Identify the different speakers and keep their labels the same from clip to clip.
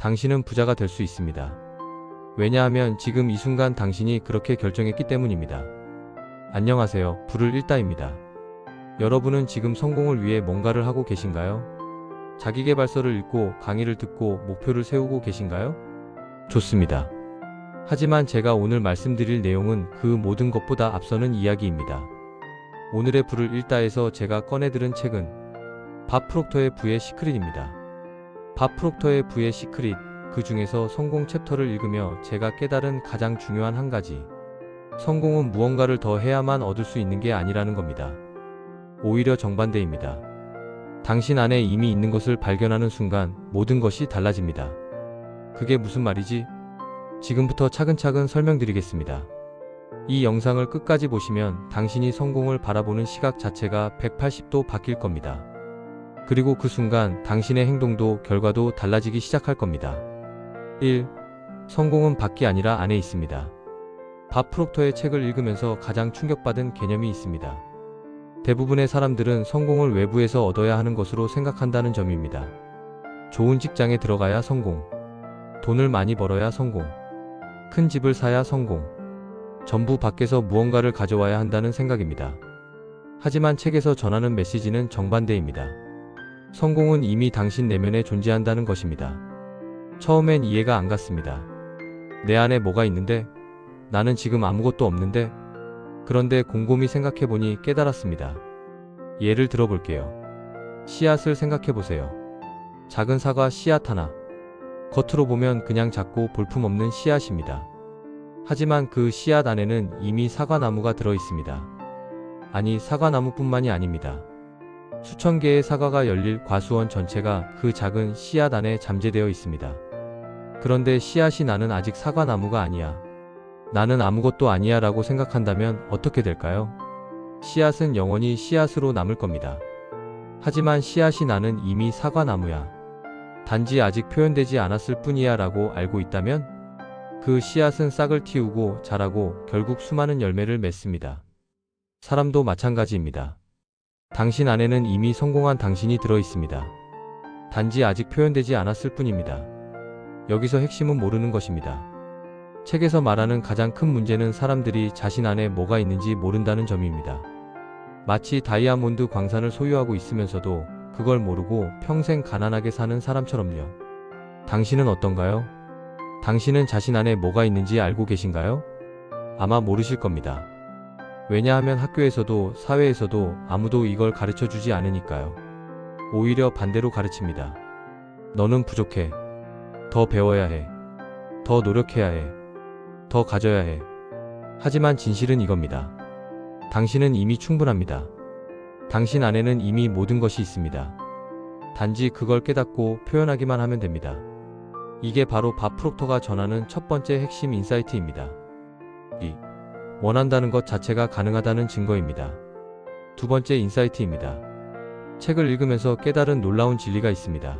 Speaker 1: 당신은 부자가 될 수 있습니다. 왜냐하면 지금 이 순간 당신이 그렇게 결정했기 때문입니다. 안녕하세요. 불을 일다입니다. 여러분은 지금 성공을 위해 뭔가를 하고 계신가요? 자기계발서를 읽고 강의를 듣고 목표를 세우고 계신가요? 좋습니다. 하지만 제가 오늘 말씀드릴 내용은 그 모든 것보다 앞서는 이야기입니다. 오늘의 불을 일다에서 제가 꺼내들은 책은 밥 프록터의 부의 시크릿입니다. 밥 프록터의 부의 시크릿, 그 중에서 성공 챕터를 읽으며 제가 깨달은 가장 중요한 한 가지. 성공은 무언가를 더 해야만 얻을 수 있는 게 아니라는 겁니다. 오히려 정반대입니다. 당신 안에 이미 있는 것을 발견하는 순간 모든 것이 달라집니다. 그게 무슨 말이지? 지금부터 차근차근 설명드리겠습니다. 이 영상을 끝까지 보시면 당신이 성공을 바라보는 시각 자체가 180도 바뀔 겁니다. 그리고 그 순간 당신의 행동도 결과도 달라지기 시작할 겁니다. 1. 성공은 밖이 아니라 안에 있습니다. 밥 프록터의 책을 읽으면서 가장 충격받은 개념이 있습니다. 대부분의 사람들은 성공을 외부에서 얻어야 하는 것으로 생각한다는 점입니다. 좋은 직장에 들어가야 성공. 돈을 많이 벌어야 성공. 큰 집을 사야 성공. 전부 밖에서 무언가를 가져와야 한다는 생각입니다. 하지만 책에서 전하는 메시지는 정반대입니다. 성공은 이미 당신 내면에 존재한다는 것입니다. 처음엔 이해가 안 갔습니다. 내 안에 뭐가 있는데? 나는 지금 아무것도 없는데? 그런데 곰곰이 생각해보니 깨달았습니다. 예를 들어볼게요. 씨앗을 생각해보세요. 작은 사과 씨앗 하나. 겉으로 보면 그냥 작고 볼품없는 씨앗입니다. 하지만 그 씨앗 안에는 이미 사과나무가 들어 있습니다. 아니, 사과나무뿐만이 아닙니다. 수천 개의 사과가 열릴 과수원 전체가 그 작은 씨앗 안에 잠재되어 있습니다. 그런데 씨앗이 나는 아직 사과나무가 아니야. 나는 아무것도 아니야 라고 생각한다면 어떻게 될까요? 씨앗은 영원히 씨앗으로 남을 겁니다. 하지만 씨앗이 나는 이미 사과나무야. 단지 아직 표현되지 않았을 뿐이야 라고 알고 있다면 그 씨앗은 싹을 틔우고 자라고 결국 수많은 열매를 맺습니다. 사람도 마찬가지입니다. 당신 안에는 이미 성공한 당신이 들어 있습니다. 단지 아직 표현되지 않았을 뿐입니다. 여기서 핵심은 모르는 것입니다. 책에서 말하는 가장 큰 문제는 사람들이 자신 안에 뭐가 있는지 모른다는 점입니다. 마치 다이아몬드 광산을 소유하고 있으면서도 그걸 모르고 평생 가난하게 사는 사람처럼요. 당신은 어떤가요? 당신은 자신 안에 뭐가 있는지 알고 계신가요? 아마 모르실 겁니다. 왜냐하면 학교에서도 사회에서도 아무도 이걸 가르쳐 주지 않으니까요. 오히려 반대로 가르칩니다. 너는 부족해. 더 배워야 해. 더 노력해야 해. 더 가져야 해. 하지만 진실은 이겁니다. 당신은 이미 충분합니다. 당신 안에는 이미 모든 것이 있습니다. 단지 그걸 깨닫고 표현하기만 하면 됩니다. 이게 바로 밥 프록터가 전하는 첫 번째 핵심 인사이트입니다. 2. 원한다는 것 자체가 가능하다는 증거입니다. 두 번째 인사이트입니다. 책을 읽으면서 깨달은 놀라운 진리가 있습니다.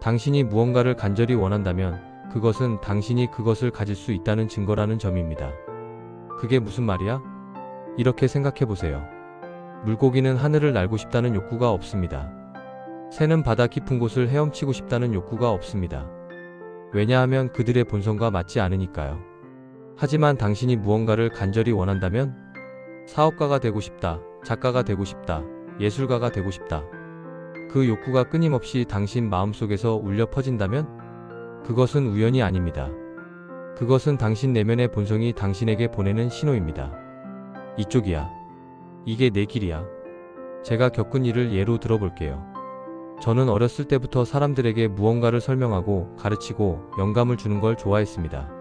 Speaker 1: 당신이 무언가를 간절히 원한다면 그것은 당신이 그것을 가질 수 있다는 증거라는 점입니다. 그게 무슨 말이야? 이렇게 생각해 보세요. 물고기는 하늘을 날고 싶다는 욕구가 없습니다. 새는 바다 깊은 곳을 헤엄치고 싶다는 욕구가 없습니다. 왜냐하면 그들의 본성과 맞지 않으니까요. 하지만 당신이 무언가를 간절히 원한다면 사업가가 되고 싶다, 작가가 되고 싶다, 예술가가 되고 싶다. 그 욕구가 끊임없이 당신 마음속에서 울려 퍼진다면 그것은 우연이 아닙니다. 그것은 당신 내면의 본성이 당신에게 보내는 신호입니다. 이쪽이야. 이게 내 길이야. 제가 겪은 일을 예로 들어볼게요. 저는 어렸을 때부터 사람들에게 무언가를 설명하고 가르치고 영감을 주는 걸 좋아했습니다.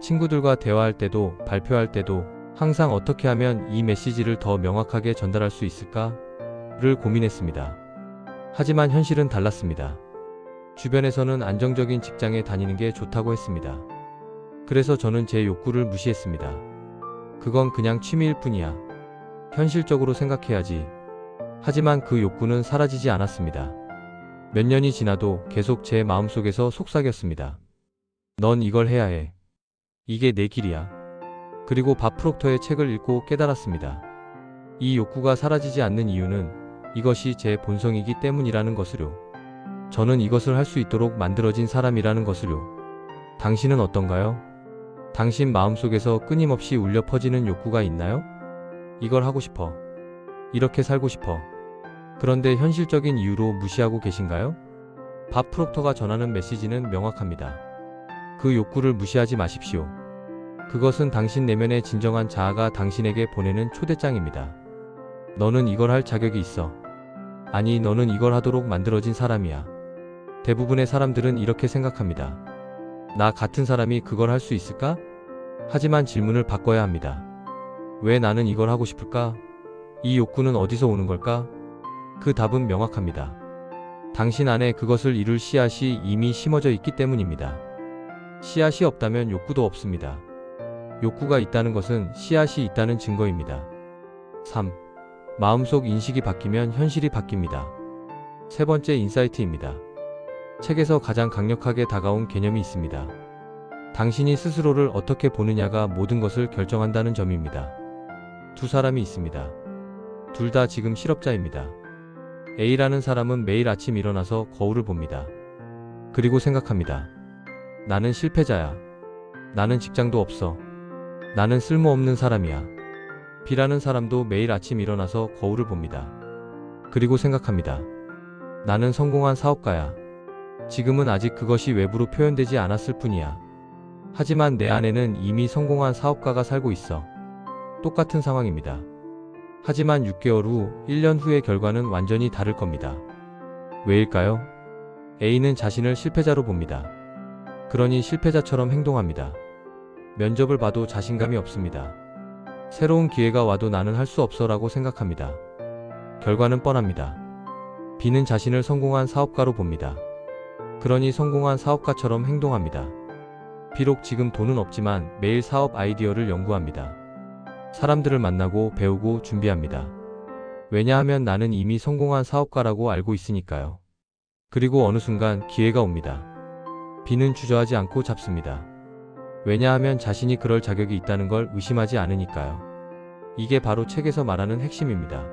Speaker 1: 친구들과 대화할 때도 발표할 때도 항상 어떻게 하면 이 메시지를 더 명확하게 전달할 수 있을까를 고민했습니다. 하지만 현실은 달랐습니다. 주변에서는 안정적인 직장에 다니는 게 좋다고 했습니다. 그래서 저는 제 욕구를 무시했습니다. 그건 그냥 취미일 뿐이야. 현실적으로 생각해야지. 하지만 그 욕구는 사라지지 않았습니다. 몇 년이 지나도 계속 제 마음속에서 속삭였습니다. 넌 이걸 해야 해. 이게 내 길이야. 그리고 밥 프록터의 책을 읽고 깨달았습니다. 이 욕구가 사라지지 않는 이유는 이것이 제 본성이기 때문이라는 것으로. 저는 이것을 할 수 있도록 만들어진 사람이라는 것을요. 당신은 어떤가요? 당신 마음속에서 끊임없이 울려 퍼지는 욕구가 있나요? 이걸 하고 싶어. 이렇게 살고 싶어. 그런데 현실적인 이유로 무시하고 계신가요? 밥 프록터가 전하는 메시지는 명확합니다. 그 욕구를 무시하지 마십시오. 그것은 당신 내면의 진정한 자아가 당신에게 보내는 초대장입니다. 너는 이걸 할 자격이 있어. 아니, 너는 이걸 하도록 만들어진 사람이야. 대부분의 사람들은 이렇게 생각합니다. 나 같은 사람이 그걸 할 수 있을까? 하지만 질문을 바꿔야 합니다. 왜 나는 이걸 하고 싶을까? 이 욕구는 어디서 오는 걸까? 그 답은 명확합니다. 당신 안에 그것을 이룰 씨앗이 이미 심어져 있기 때문입니다. 씨앗이 없다면 욕구도 없습니다. 욕구가 있다는 것은 씨앗이 있다는 증거입니다. 3. 마음속 인식이 바뀌면 현실이 바뀝니다. 세 번째 인사이트입니다. 책에서 가장 강력하게 다가온 개념이 있습니다. 당신이 스스로를 어떻게 보느냐가 모든 것을 결정한다는 점입니다. 두 사람이 있습니다. 둘 다 지금 실업자입니다. A라는 사람은 매일 아침 일어나서 거울을 봅니다. 그리고 생각합니다. 나는 실패자야. 나는 직장도 없어. 나는 쓸모없는 사람이야. B라는 사람도 매일 아침 일어나서 거울을 봅니다. 그리고 생각합니다. 나는 성공한 사업가야. 지금은 아직 그것이 외부로 표현되지 않았을 뿐이야. 하지만 내 안에는 이미 성공한 사업가가 살고 있어. 똑같은 상황입니다. 하지만 6개월 후, 1년 후의 결과는 완전히 다를 겁니다. 왜일까요? A는 자신을 실패자로 봅니다. 그러니 실패자처럼 행동합니다. 면접을 봐도 자신감이 없습니다. 새로운 기회가 와도 나는 할 수 없어 라고 생각합니다. 결과는 뻔합니다. B는 자신을 성공한 사업가로 봅니다. 그러니 성공한 사업가처럼 행동합니다. 비록 지금 돈은 없지만 매일 사업 아이디어를 연구합니다. 사람들을 만나고 배우고 준비합니다. 왜냐하면 나는 이미 성공한 사업가라고 알고 있으니까요. 그리고 어느 순간 기회가 옵니다. B는 주저하지 않고 잡습니다. 왜냐하면 자신이 그럴 자격이 있다는 걸 의심하지 않으니까요. 이게 바로 책에서 말하는 핵심입니다.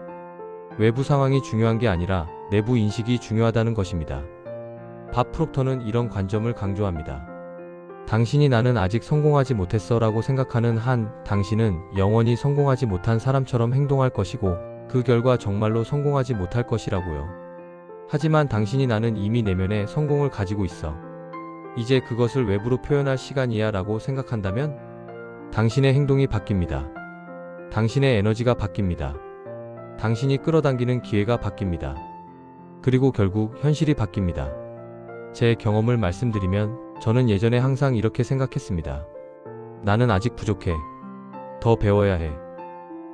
Speaker 1: 외부 상황이 중요한 게 아니라 내부 인식이 중요하다는 것입니다. 밥 프록터는 이런 관점을 강조합니다. 당신이 나는 아직 성공하지 못했어 라고 생각하는 한 당신은 영원히 성공하지 못한 사람처럼 행동할 것이고 그 결과 정말로 성공하지 못할 것이라고요. 하지만 당신이 나는 이미 내면에 성공을 가지고 있어. 이제 그것을 외부로 표현할 시간이야 라고 생각한다면 당신의 행동이 바뀝니다. 당신의 에너지가 바뀝니다. 당신이 끌어당기는 기회가 바뀝니다. 그리고 결국 현실이 바뀝니다. 제 경험을 말씀드리면 저는 예전에 항상 이렇게 생각했습니다. 나는 아직 부족해. 더 배워야 해.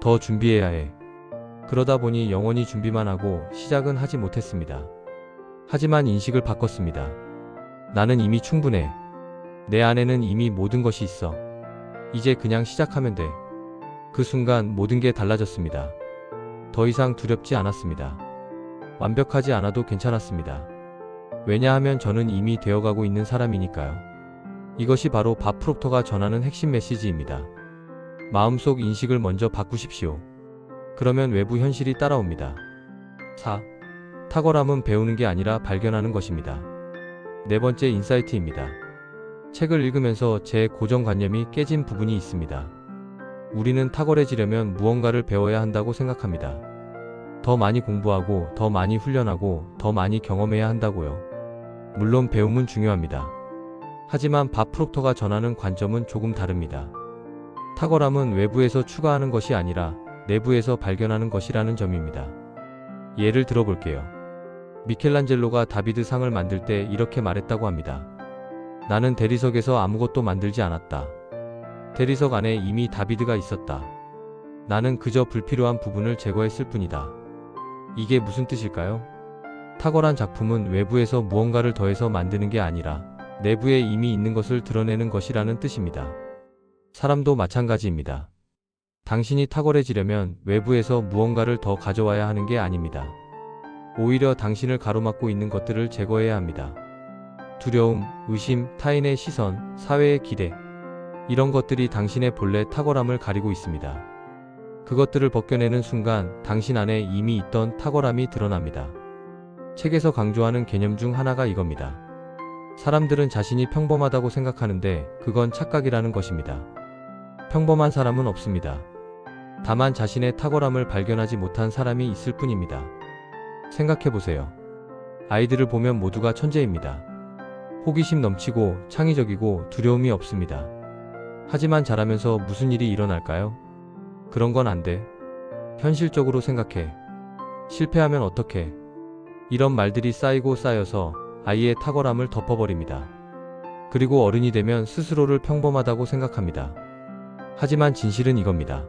Speaker 1: 더 준비해야 해. 그러다 보니 영원히 준비만 하고 시작은 하지 못했습니다. 하지만 인식을 바꿨습니다. 나는 이미 충분해. 내 안에는 이미 모든 것이 있어. 이제 그냥 시작하면 돼. 그 순간 모든 게 달라졌습니다. 더 이상 두렵지 않았습니다. 완벽하지 않아도 괜찮았습니다. 왜냐하면 저는 이미 되어가고 있는 사람이니까요. 이것이 바로 밥 프록터가 전하는 핵심 메시지입니다. 마음속 인식을 먼저 바꾸십시오. 그러면 외부 현실이 따라옵니다. 4. 탁월함은 배우는 게 아니라 발견하는 것입니다. 네 번째 인사이트입니다. 책을 읽으면서 제 고정관념이 깨진 부분이 있습니다. 우리는 탁월해지려면 무언가를 배워야 한다고 생각합니다. 더 많이 공부하고, 더 많이 훈련하고, 더 많이 경험해야 한다고요. 물론 배움은 중요합니다. 하지만 밥 프록터가 전하는 관점은 조금 다릅니다. 탁월함은 외부에서 추가하는 것이 아니라 내부에서 발견하는 것이라는 점입니다. 예를 들어볼게요. 미켈란젤로가 다비드 상을 만들 때 이렇게 말했다고 합니다. 나는 대리석에서 아무것도 만들지 않았다. 대리석 안에 이미 다비드가 있었다. 나는 그저 불필요한 부분을 제거했을 뿐이다. 이게 무슨 뜻일까요? 탁월한 작품은 외부에서 무언가를 더해서 만드는 게 아니라 내부에 이미 있는 것을 드러내는 것이라는 뜻입니다. 사람도 마찬가지입니다. 당신이 탁월해지려면 외부에서 무언가를 더 가져와야 하는 게 아닙니다. 오히려 당신을 가로막고 있는 것들을 제거해야 합니다. 두려움, 의심, 타인의 시선, 사회의 기대. 이런 것들이 당신의 본래 탁월함을 가리고 있습니다. 그것들을 벗겨내는 순간 당신 안에 이미 있던 탁월함이 드러납니다. 책에서 강조하는 개념 중 하나가 이겁니다. 사람들은 자신이 평범하다고 생각하는데 그건 착각이라는 것입니다. 평범한 사람은 없습니다. 다만 자신의 탁월함을 발견하지 못한 사람이 있을 뿐입니다. 생각해 보세요. 아이들을 보면 모두가 천재입니다. 호기심 넘치고 창의적이고 두려움이 없습니다. 하지만 자라면서 무슨 일이 일어날까요? 그런 건 안 돼. 현실적으로 생각해. 실패하면 어떡해. 이런 말들이 쌓이고 쌓여서 아이의 탁월함을 덮어버립니다. 그리고 어른이 되면 스스로를 평범하다고 생각합니다. 하지만 진실은 이겁니다.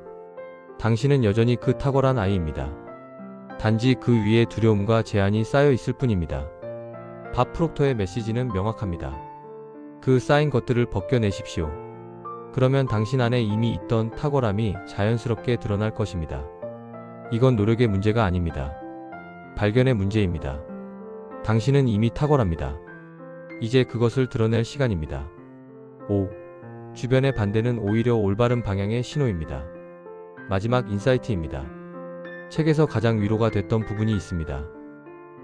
Speaker 1: 당신은 여전히 그 탁월한 아이입니다. 단지 그 위에 두려움과 제한이 쌓여 있을 뿐입니다. 밥 프록터의 메시지는 명확합니다. 그 쌓인 것들을 벗겨내십시오. 그러면 당신 안에 이미 있던 탁월함이 자연스럽게 드러날 것입니다. 이건 노력의 문제가 아닙니다. 발견의 문제입니다. 당신은 이미 탁월합니다. 이제 그것을 드러낼 시간입니다. 5. 주변의 반대는 오히려 올바른 방향의 신호입니다. 마지막 인사이트입니다. 책에서 가장 위로가 됐던 부분이 있습니다.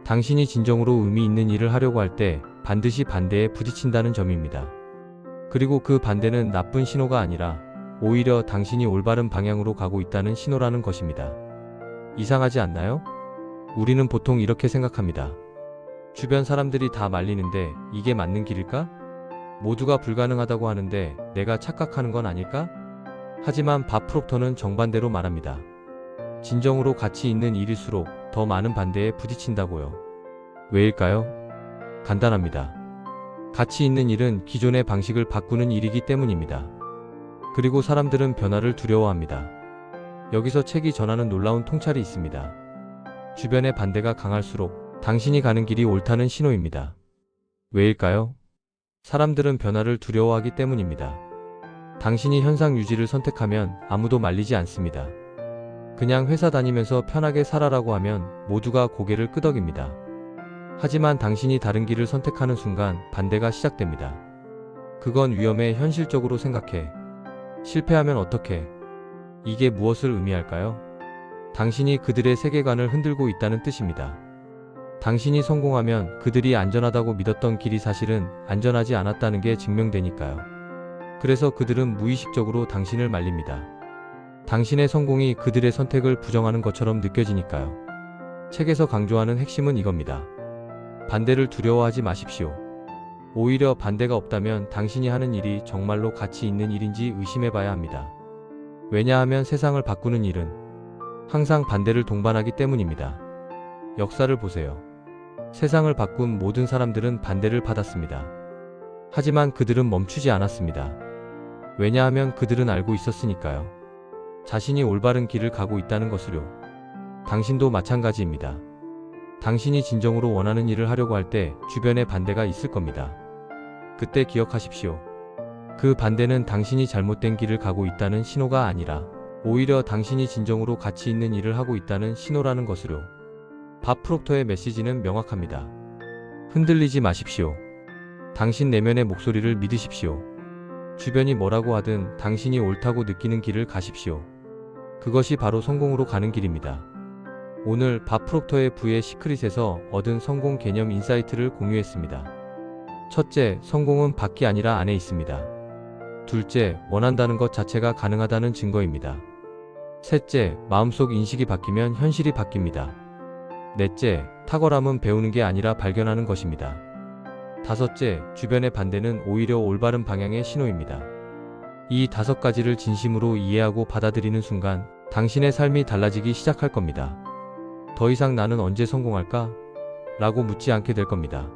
Speaker 1: 당신이 진정으로 의미 있는 일을 하려고 할 때 반드시 반대에 부딪힌다는 점입니다. 그리고 그 반대는 나쁜 신호가 아니라 오히려 당신이 올바른 방향으로 가고 있다는 신호라는 것입니다. 이상하지 않나요? 우리는 보통 이렇게 생각합니다. 주변 사람들이 다 말리는데 이게 맞는 길일까? 모두가 불가능하다고 하는데 내가 착각하는 건 아닐까? 하지만 밥 프록터는 정반대로 말합니다. 진정으로 가치 있는 일일수록 더 많은 반대에 부딪힌다고요. 왜일까요? 간단합니다. 가치 있는 일은 기존의 방식을 바꾸는 일이기 때문입니다. 그리고 사람들은 변화를 두려워합니다. 여기서 책이 전하는 놀라운 통찰이 있습니다. 주변의 반대가 강할수록 당신이 가는 길이 옳다는 신호입니다. 왜일까요? 사람들은 변화를 두려워하기 때문입니다. 당신이 현상 유지를 선택하면 아무도 말리지 않습니다. 그냥 회사 다니면서 편하게 살아라고 하면 모두가 고개를 끄덕입니다. 하지만 당신이 다른 길을 선택하는 순간 반대가 시작됩니다. 그건 위험해 현실적으로 생각해. 실패하면 어떡해? 이게 무엇을 의미할까요? 당신이 그들의 세계관을 흔들고 있다는 뜻입니다. 당신이 성공하면 그들이 안전하다고 믿었던 길이 사실은 안전하지 않았다는 게 증명되니까요. 그래서 그들은 무의식적으로 당신을 말립니다. 당신의 성공이 그들의 선택을 부정하는 것처럼 느껴지니까요. 책에서 강조하는 핵심은 이겁니다. 반대를 두려워하지 마십시오. 오히려 반대가 없다면 당신이 하는 일이 정말로 가치 있는 일인지 의심해 봐야 합니다. 왜냐하면 세상을 바꾸는 일은 항상 반대를 동반하기 때문입니다. 역사를 보세요. 세상을 바꾼 모든 사람들은 반대를 받았습니다. 하지만 그들은 멈추지 않았습니다. 왜냐하면 그들은 알고 있었으니까요. 자신이 올바른 길을 가고 있다는 것을요. 당신도 마찬가지입니다. 당신이 진정으로 원하는 일을 하려고 할 때 주변에 반대가 있을 겁니다. 그때 기억하십시오. 그 반대는 당신이 잘못된 길을 가고 있다는 신호가 아니라 오히려 당신이 진정으로 가치 있는 일을 하고 있다는 신호라는 것으로 밥 프록터의 메시지는 명확합니다. 흔들리지 마십시오. 당신 내면의 목소리를 믿으십시오. 주변이 뭐라고 하든 당신이 옳다고 느끼는 길을 가십시오. 그것이 바로 성공으로 가는 길입니다. 오늘 밥 프록터의 부의 시크릿에서 얻은 성공 개념 인사이트를 공유했습니다. 첫째, 성공은 밖이 아니라 안에 있습니다. 둘째, 원한다는 것 자체가 가능하다는 증거입니다. 셋째, 마음속 인식이 바뀌면 현실이 바뀝니다. 넷째, 탁월함은 배우는 게 아니라 발견하는 것입니다. 다섯째, 주변의 반대는 오히려 올바른 방향의 신호입니다. 이 다섯 가지를 진심으로 이해하고 받아들이는 순간 당신의 삶이 달라지기 시작할 겁니다. 더 이상 나는 언제 성공할까? 라고 묻지 않게 될 겁니다.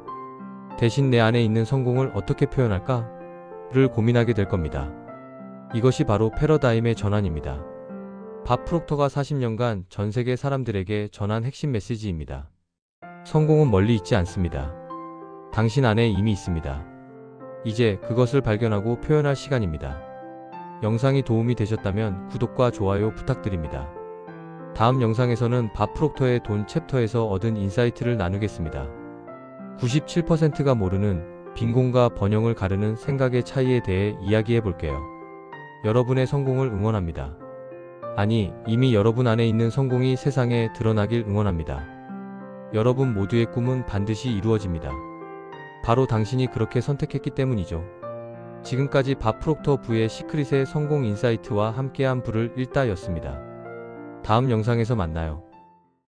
Speaker 1: 대신 내 안에 있는 성공을 어떻게 표현할까? 를 고민하게 될 겁니다. 이것이 바로 패러다임의 전환입니다. 밥 프록터가 40년간 전 세계 사람들에게 전한 핵심 메시지입니다. 성공은 멀리 있지 않습니다. 당신 안에 이미 있습니다. 이제 그것을 발견하고 표현할 시간입니다. 영상이 도움이 되셨다면 구독과 좋아요 부탁드립니다. 다음 영상에서는 밥 프록터의 돈 챕터에서 얻은 인사이트를 나누겠습니다. 97%가 모르는 빈곤과 번영을 가르는 생각의 차이에 대해 이야기해 볼게요. 여러분의 성공을 응원합니다. 아니, 이미 여러분 안에 있는 성공이 세상에 드러나길 응원합니다. 여러분 모두의 꿈은 반드시 이루어집니다. 바로 당신이 그렇게 선택했기 때문이죠. 지금까지 밥 프록터 부의 시크릿의 성공 인사이트와 함께한 불을 읽다였습니다. 다음 영상에서 만나요.